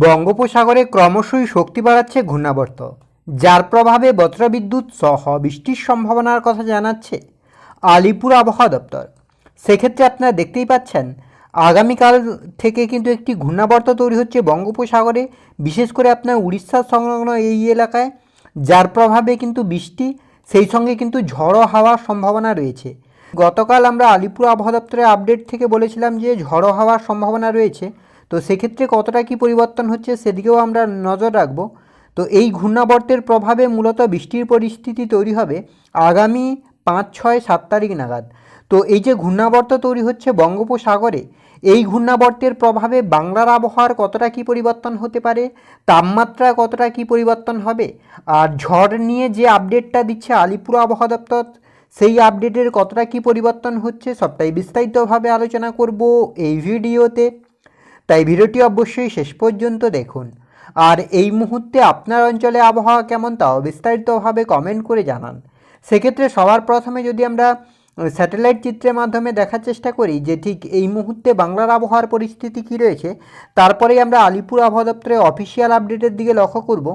বঙ্গোপসাগরে ক্রমশই শক্তি বাড়াচ্ছে ঘূর্ণাবর্ত, যার প্রভাবে বজ্রবিদ্যুৎ সহ বৃষ্টির সম্ভাবনার কথা জানাচ্ছে আলিপুর আবহাওয়া দপ্তর। সেক্ষেত্রে আপনারা দেখতেই পাচ্ছেন, আগামীকাল থেকে কিন্তু একটি ঘূর্ণাবর্ত তৈরি হচ্ছে বঙ্গোপসাগরে, বিশেষ করে আপনার উড়িষ্যার সংলগ্ন এই এলাকায়, যার প্রভাবে কিন্তু বৃষ্টি, সেই সঙ্গে কিন্তু ঝড়ো হাওয়ার সম্ভাবনা রয়েছে। গতকাল আমরা আলিপুর আবহাওয়া দপ্তরের আপডেট থেকে বলেছিলাম যে ঝড়ো হাওয়ার সম্ভাবনা রয়েছে। তো সেক্ষেত্রে কতটা কি পরিবর্তন হচ্ছে সেদিকেও আমরা নজর রাখব। তো এই ঘূর্ণাবর্তের প্রভাবে মূলত বৃষ্টির পরিস্থিতি তৈরি হবে আগামী পাঁচ, ছয়, সাত তারিখ নাগাদ। তো এই যে ঘূর্ণাবর্ত তৈরি হচ্ছে বঙ্গোপসাগরে, এই ঘূর্ণাবর্তের প্রভাবে বাংলার আবহাওয়ার কতটা কি পরিবর্তন হতে পারে, তাপমাত্রা কতটা কি পরিবর্তন হবে, আর ঝড় নিয়ে যে আপডেটটা দিচ্ছে আলিপুর আবহাওয়া দপ্তর, সেই আপডেটের কতটা কি পরিবর্তন হচ্ছে সবটাই বিস্তারিতভাবে আলোচনা করব এই ভিডিওতে। তাই ভিডিওটি অবশ্যই শেষ পর্যন্ত দেখুন। আর এই মুহূর্তে আপনার অঞ্চলে আবহাওয়া কেমন তাও বিস্তারিতভাবে কমেন্ট করে জানান। সেক্ষেত্রে সবার প্রথমে যদি আমরা স্যাটেলাইট চিত্রের মাধ্যমে দেখার চেষ্টা করি যে ঠিক এই মুহূর্তে বাংলার আবহাওয়ার পরিস্থিতি কী রয়েছে, তারপরেই আমরা আলিপুর আবহাওয়া দপ্তরের অফিসিয়াল আপডেটের দিকে লক্ষ্য করব।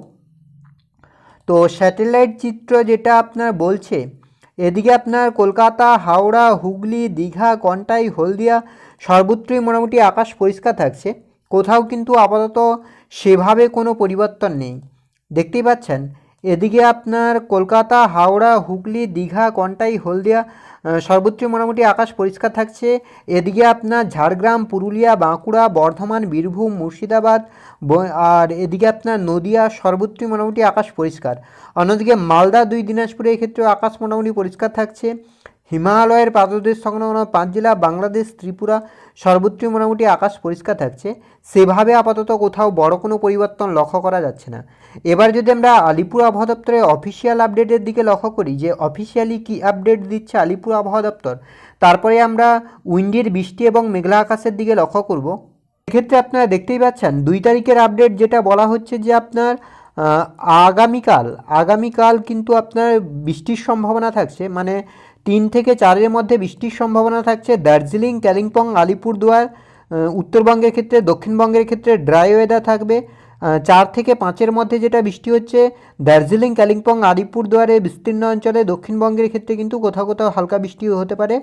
তো স্যাটেলাইট চিত্র যেটা আপনার বলছে, এদিকে আপনার কলকাতা, হাওড়া, হুগলি, দীঘা, কন্টাই, হলদিয়া সর্বত্রই মোটামুটি আকাশ পরিষ্কার থাকছে। কোথাও কিন্তু আপাতত সেভাবে কোনো পরিবর্তন নেই। দেখতেই পাচ্ছেন, এদিকে আপনার কলকাতা, হাওড়া, হুগলি, দীঘা, কন্টাই, হলদিয়া সর্বত্রই মোটামুটি আকাশ পরিষ্কার থাকছে। এদিকে আপনার ঝাড়গ্রাম, পুরুলিয়া, বাঁকুড়া, বর্ধমান, বীরভূম, মুর্শিদাবাদ আর এদিকে আপনার নদিয়া, সর্বত্রই মোটামুটি আকাশ পরিষ্কার। অন্যদিকে মালদা, দুই দিনাজপুরে ক্ষেত্রে আকাশ মোটামুটি পরিষ্কার থাকছে। হিমালয়ের পাদদেশ সংলগ্ন পাঁচ জেলা, বাংলাদেশ, ত্রিপুরা সর্বত্রই মোটামুটি আকাশ পরিষ্কার থাকছে। সেভাবে আপাতত কোথাও বড় কোনো পরিবর্তন লক্ষ্য করা যাচ্ছে না। এবার যদি আমরা আলিপুর আবহাওয়া দপ্তরের অফিসিয়াল আপডেটের দিকে লক্ষ্য করি যে অফিসিয়ালি কী আপডেট দিচ্ছে আলিপুর আবহাওয়া দপ্তর, তারপরে আমরা উইন্ডের বৃষ্টি এবং মেঘলা আকাশের দিকে লক্ষ্য করব। এক্ষেত্রে আপনারা দেখতেই পাচ্ছেন, দুই তারিখের আপডেট যেটা বলা হচ্ছে যে আপনার আগামীকাল আগামীকাল কিন্তু আপনার বৃষ্টির সম্ভাবনা থাকছে। মানে তিন থেকে চারের মধ্যে বৃষ্টির সম্ভাবনা থাকছে দার্জিলিং, কালিম্পং, আলিপুরদুয়ার উত্তরবঙ্গের ক্ষেত্রে, দক্ষিণবঙ্গের ক্ষেত্রে ড্রাই ওয়েদার থাকবে। চার থেকে পাঁচের মধ্যে যেটা বৃষ্টি হচ্ছে, দার্জিলিং, কালিম্পং, আলিপুরদুয়ারে বিস্তীর্ণ অঞ্চলে, দক্ষিণবঙ্গের ক্ষেত্রে কিন্তু কোথাও কোথাও হালকা বৃষ্টি হতে পারে।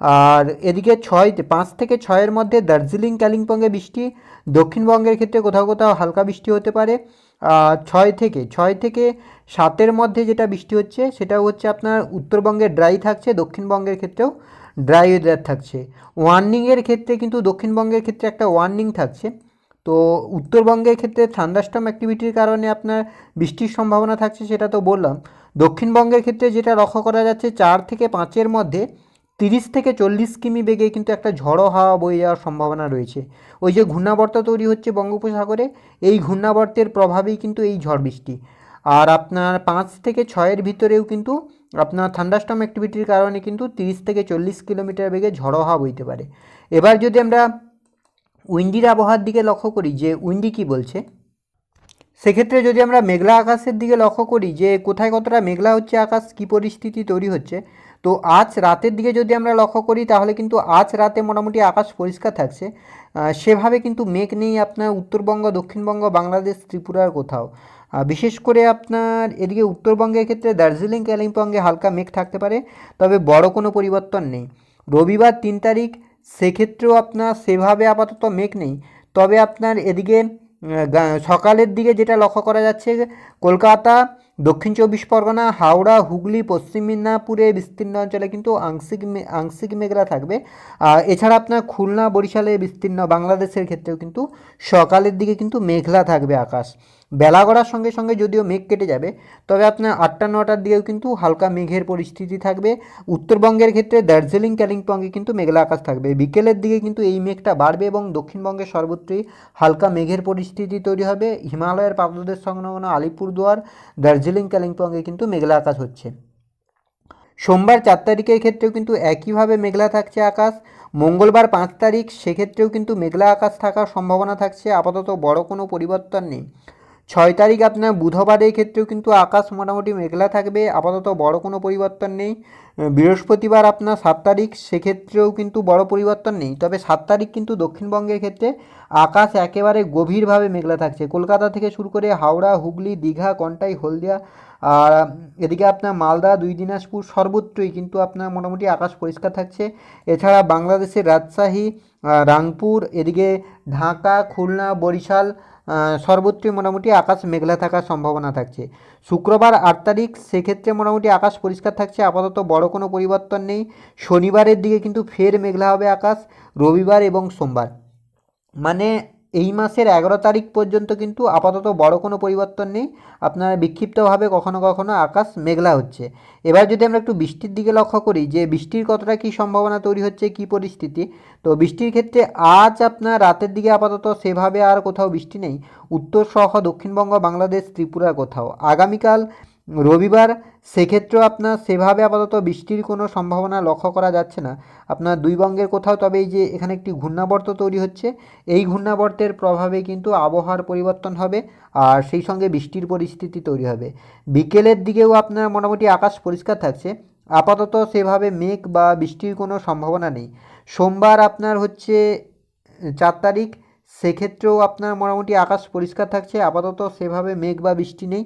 আর এদিকে ছয় পাঁচ থেকে ছয়ের মধ্যে দার্জিলিং, কালিম্পংয়ে বৃষ্টি, দক্ষিণবঙ্গের ক্ষেত্রে কোথাও কোথাও হালকা বৃষ্টি হতে পারে। ছয় থেকে ছয় থেকে সাতের মধ্যে যেটা বৃষ্টি হচ্ছে, সেটা হচ্ছে আপনার উত্তরবঙ্গে ড্রাই থাকছে, দক্ষিণবঙ্গের ক্ষেত্রেও ড্রাই ওয়েদার থাকছে। ওয়ার্নিংয়ের ক্ষেত্রে কিন্তু দক্ষিণবঙ্গের ক্ষেত্রে একটা ওয়ার্নিং থাকছে। তো উত্তরবঙ্গের ক্ষেত্রে থান্ডাস্টম অ্যাক্টিভিটির কারণে আপনার বৃষ্টির সম্ভাবনা থাকছে, সেটা তো বললাম। দক্ষিণবঙ্গের ক্ষেত্রে যেটা লক্ষ্য করা যাচ্ছে, চার থেকে পাঁচের মধ্যে তিরিশ থেকে চল্লিশ কিমি বেগে কিন্তু একটা ঝড়ো হাওয়া বয়ে যাওয়ার সম্ভাবনা রয়েছে। ওই যে ঘূর্ণাবর্ত তৈরি হচ্ছে বঙ্গোপসাগরে, এই ঘূর্ণাবর্তের প্রভাবেই কিন্তু এই ঝড় বৃষ্টি। আর আপনার পাঁচ থেকে ছয়ের ভিতরেও কিন্তু আপনার থান্ডাস্টম অ্যাক্টিভিটির কারণে কিন্তু তিরিশ থেকে চল্লিশ কিলোমিটার বেগে ঝড়ো হাওয়া বইতে পারে। এবার যদি আমরা উইন্ডির আবহাওয়ার দিকে লক্ষ্য করি, যে উইন্ডি কী বলছে? সেক্ষেত্রে যদি আমরা মেঘলা আকাশের দিকে লক্ষ্য করি, যে কোথায় কতটা মেঘলা হচ্ছে আকাশ, কী পরিস্থিতি তৈরি হচ্ছে তো আজ রাতের দিকে যদি আমরা লক্ষ্য করি, তাহলে কিন্তু আজ রাতে মোটামুটি আকাশ পরিষ্কার থাকছে। সেভাবে কিন্তু মেঘ নেই আপনার উত্তরবঙ্গ, দক্ষিণবঙ্গ, বাংলাদেশ, ত্রিপুরার কোথাও। বিশেষ করে আপনার এদিকে উত্তরবঙ্গের ক্ষেত্রে দার্জিলিং, কালিম্পংয়ে হালকা মেঘ থাকতে পারে, তবে বড় কোনো পরিবর্তন নেই। রবিবার তিন তারিখ, সেক্ষেত্রেও আপনার সেভাবে আপাতত মেঘ নেই। তবে আপনার এদিকে সকালের দিকে যেটা লক্ষ্য করা যাচ্ছে, কলকাতা দক্ষিণ চব্বিশ পরগনা, হাওড়া, হুগলি, পশ্চিম মেদিনীপুরে বিস্তীর্ণ অঞ্চলে কিন্তু আংশিক আংশিক মেঘলা থাকবে। এছাড়া আপনার খুলনা, বরিশালে বিস্তীর্ণ, বাংলাদেশের ক্ষেত্রেও কিন্তু সকালের দিকে কিন্তু মেঘলা থাকবে আকাশ। বেলা গড়ার সঙ্গে সঙ্গে যদিও মেঘ কেটে যাবে, তবে আপনার আটটা, নটার দিকেও কিন্তু হালকা মেঘের পরিস্থিতি থাকবে। উত্তরবঙ্গের ক্ষেত্রে দার্জিলিং, কালিম্পংয়ে কিন্তু মেঘলা আকাশ থাকবে। বিকেলের দিকে কিন্তু এই মেঘটা বাড়বে এবং দক্ষিণবঙ্গের সর্বত্রই হালকা মেঘের পরিস্থিতি তৈরি হবে। হিমালয়ের পাদদেশ সংলগ্ন আলিপুরদুয়ার, দার্জিলিং কালিম্পংয়ে কিন্তু মেঘলা আকাশ হচ্ছে। সোমবার চার তারিখের ক্ষেত্রেও কিন্তু একইভাবে মেঘলা থাকছে আকাশ। মঙ্গলবার পাঁচ তারিখ, সেক্ষেত্রেও কিন্তু মেঘলা আকাশ থাকার সম্ভাবনা থাকছে। আপাতত বড় কোনো পরিবর্তন নেই। ছয় তারিখ আপনার বুধবারের ক্ষেত্রেও কিন্তু আকাশ মোটামুটি মেঘলা থাকবে। আপাতত বড় কোনো পরিবর্তন নেই। বৃহস্পতিবার আপনার সাত তারিখ, সেক্ষেত্রেও কিন্তু বড় পরিবর্তন নেই। তবে সাত তারিখ কিন্তু দক্ষিণবঙ্গের ক্ষেত্রে আকাশ একেবারে গভীরভাবে মেঘলা থাকছে। কলকাতা থেকে শুরু করে হাওড়া, হুগলি, দীঘা কন্টাই হলদিয়া আর এদিকে আপনার মালদা, দুই দিনাজপুর সর্বত্রই কিন্তু আপনার মোটামুটি আকাশ পরিষ্কার থাকছে। এছাড়া বাংলাদেশের রাজশাহী রাংপুর, এদিকে ঢাকা, খুলনা, বরিশাল সর্বত্রই মোটামুটি আকাশ মেঘলা থাকার সম্ভাবনা থাকছে। শুক্রবার আট তারিখ, সেক্ষেত্রে মোটামুটি আকাশ পরিষ্কার থাকছে, আপাতত বড় কোনো পরিবর্তন নেই। শনিবারের দিকে কিন্তু ফের মেঘলা হবে আকাশ, রবিবার এবং সোমবার। মানে এই মাসের এগারো তারিখ পর্যন্ত কিন্তু আপাতত বড় কোনো পরিবর্তন নেই। আপনার বিক্ষিপ্তভাবে কখনো কখনো আকাশ মেঘলা হচ্ছে। এবার যদি আমরা একটু বৃষ্টির দিকে লক্ষ্য করি, যে বৃষ্টির কতটা কী সম্ভাবনা তৈরি হচ্ছে, কী পরিস্থিতি, তো বৃষ্টির ক্ষেত্রে আজ আপনার রাতের দিকে আপাতত সেভাবে আর কোথাও বৃষ্টি নেই। উত্তর সহ দক্ষিণবঙ্গ, বাংলাদেশ ত্রিপুরা কোথাও। আগামীকাল রবিবার সেক্ষেত্রেও আপনার সেভাবে আপাতত বৃষ্টির কোনো সম্ভাবনা লক্ষ্য করা যাচ্ছে না। আপনার দুই বঙ্গের কোথাও তবে এই যে এখানে একটি ঘূর্ণাবর্ত তৈরি হচ্ছে, এই ঘূর্ণাবর্তের প্রভাবে কিন্তু আবহাওয়ার পরিবর্তন হবে আর সেই সঙ্গে বৃষ্টির পরিস্থিতি তৈরি হবে। বিকেলের দিকেও আপনার মোটামুটি আকাশ পরিষ্কার থাকছে, আপাতত সেভাবে মেঘ বা বৃষ্টির কোনো সম্ভাবনা নেই। সোমবার আপনার হচ্ছে চার তারিখ, সেক্ষেত্রেও আপনার মোটামুটি আকাশ পরিষ্কার থাকছে, আপাতত সেভাবে মেঘ বা বৃষ্টি নেই।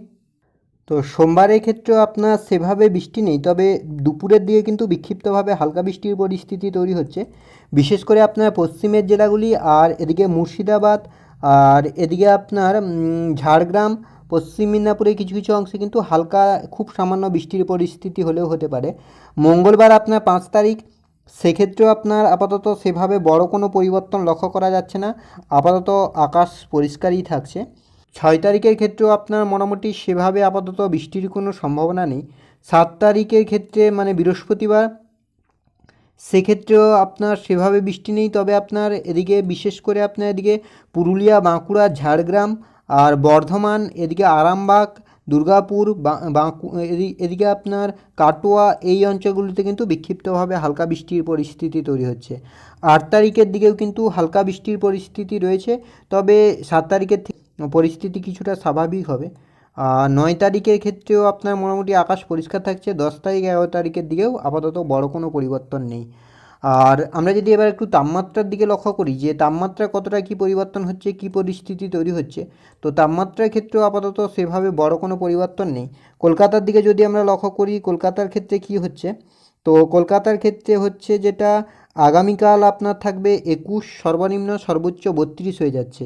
তো সোমবারের ক্ষেত্রেও আপনার সেভাবে বৃষ্টি নেই, তবে দুপুরের দিকে কিন্তু বিক্ষিপ্তভাবে হালকা বৃষ্টির পরিস্থিতি তৈরি হচ্ছে। বিশেষ করে আপনার পশ্চিমের জেলাগুলি আর এদিকে মুর্শিদাবাদ আর এদিকে আপনার ঝাড়গ্রাম, পশ্চিম মিদনাপুরের কিছু কিছু অংশে কিন্তু হালকা খুব সামান্য বৃষ্টির পরিস্থিতি হলেও হতে পারে। মঙ্গলবার আপনার পাঁচ তারিখ, সেক্ষেত্রেও আপনার আপাতত সেভাবে বড় কোনো পরিবর্তন লক্ষ্য করা যাচ্ছে না। আপাতত আকাশ পরিষ্কারই থাকছে। ছয় তারিখের ক্ষেত্রেও আপনার মোটামুটি সেভাবে আপাতত বৃষ্টির কোনো সম্ভাবনা নেই। সাত তারিখের ক্ষেত্রে মানে বৃহস্পতিবার, সেক্ষেত্রেও আপনার সেভাবে বৃষ্টি নেই। তবে আপনার এদিকে বিশেষ করে আপনার এদিকে পুরুলিয়া, বাঁকুড়া, ঝাড়গ্রাম আর বর্ধমান, এদিকে আরামবাগ, দুর্গাপুর বাঁকু, এদি- এদিকে আপনার কাটোয়া, এই অঞ্চলগুলিতে কিন্তু বিক্ষিপ্তভাবে হালকা বৃষ্টির পরিস্থিতি তৈরি হচ্ছে। আট তারিখের দিকেও কিন্তু হালকা বৃষ্টির পরিস্থিতি রয়েছে। তবে সাত তারিখের পরিস্থিতি কিছুটা স্বাভাবিক হবে। আর নয় তারিখের ক্ষেত্রেও আপনার মোটামুটি আকাশ পরিষ্কার থাকছে। দশ তারিখ, এগারো তারিখের দিকেও আপাতত বড় কোনো পরিবর্তন নেই। আর আমরা যদি এবার একটু তাপমাত্রার দিকে লক্ষ্য করি, যে তাপমাত্রা কতটা কী পরিবর্তন হচ্ছে, কী পরিস্থিতি তৈরি হচ্ছে, তো তাপমাত্রার ক্ষেত্রেও আপাতত সেভাবে বড় কোনো পরিবর্তন নেই। কলকাতার দিকে যদি আমরা লক্ষ্য করি, কলকাতার ক্ষেত্রে কী হচ্ছে, তো কলকাতার ক্ষেত্রে হচ্ছে যেটা আগামীকাল আপনার থাকবে একুশ সর্বনিম্ন সর্বোচ্চ বত্রিশ হয়ে যাচ্ছে।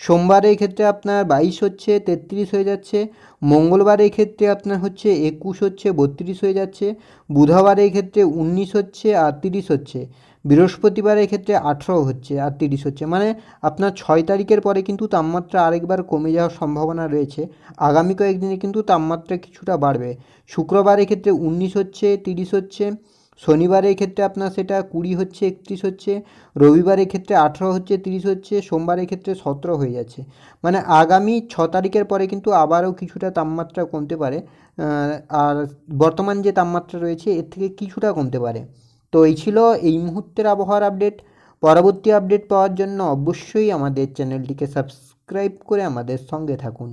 সোমবারের ক্ষেত্রে আপনার বাইশ হচ্ছে, তেত্রিশ হয়ে যাচ্ছে। মঙ্গলবারের ক্ষেত্রে আপনার হচ্ছে একুশ হচ্ছে, বত্রিশ হয়ে যাচ্ছে। বুধবারের ক্ষেত্রে উনিশ হচ্ছে আর তিরিশ হচ্ছে। বৃহস্পতিবারের ক্ষেত্রে আঠেরো হচ্ছে আর তিরিশ হচ্ছে। মানে আপনার ছয় তারিখের পরে কিন্তু তাপমাত্রা আরেকবার কমে যাওয়ার সম্ভাবনা রয়েছে। আগামী কয়েকদিনে কিন্তু তাপমাত্রা কিছুটা বাড়বে। শুক্রবারের ক্ষেত্রে উনিশ হচ্ছে, তিরিশ হচ্ছে। শনিবারের ক্ষেত্রে আপনার সেটা কুড়ি হচ্ছে, একত্রিশ হচ্ছে রবিবারের ক্ষেত্রে আঠেরো হচ্ছে, তিরিশ হচ্ছে সোমবারের ক্ষেত্রে সতেরো হয়ে যাচ্ছে। মানে আগামী ছ তারিখের পরে কিন্তু আবারও কিছুটা তাপমাত্রা কমতে পারে আর বর্তমান যে তাপমাত্রা রয়েছে এর থেকে কিছুটা কমতে পারে। তো এই ছিল এই মুহূর্তের আবহাওয়ার আপডেট। পরবর্তী আপডেট পাওয়ার জন্য অবশ্যই আমাদের চ্যানেলটিকে সাবস্ক্রাইব করে আমাদের সঙ্গে থাকুন।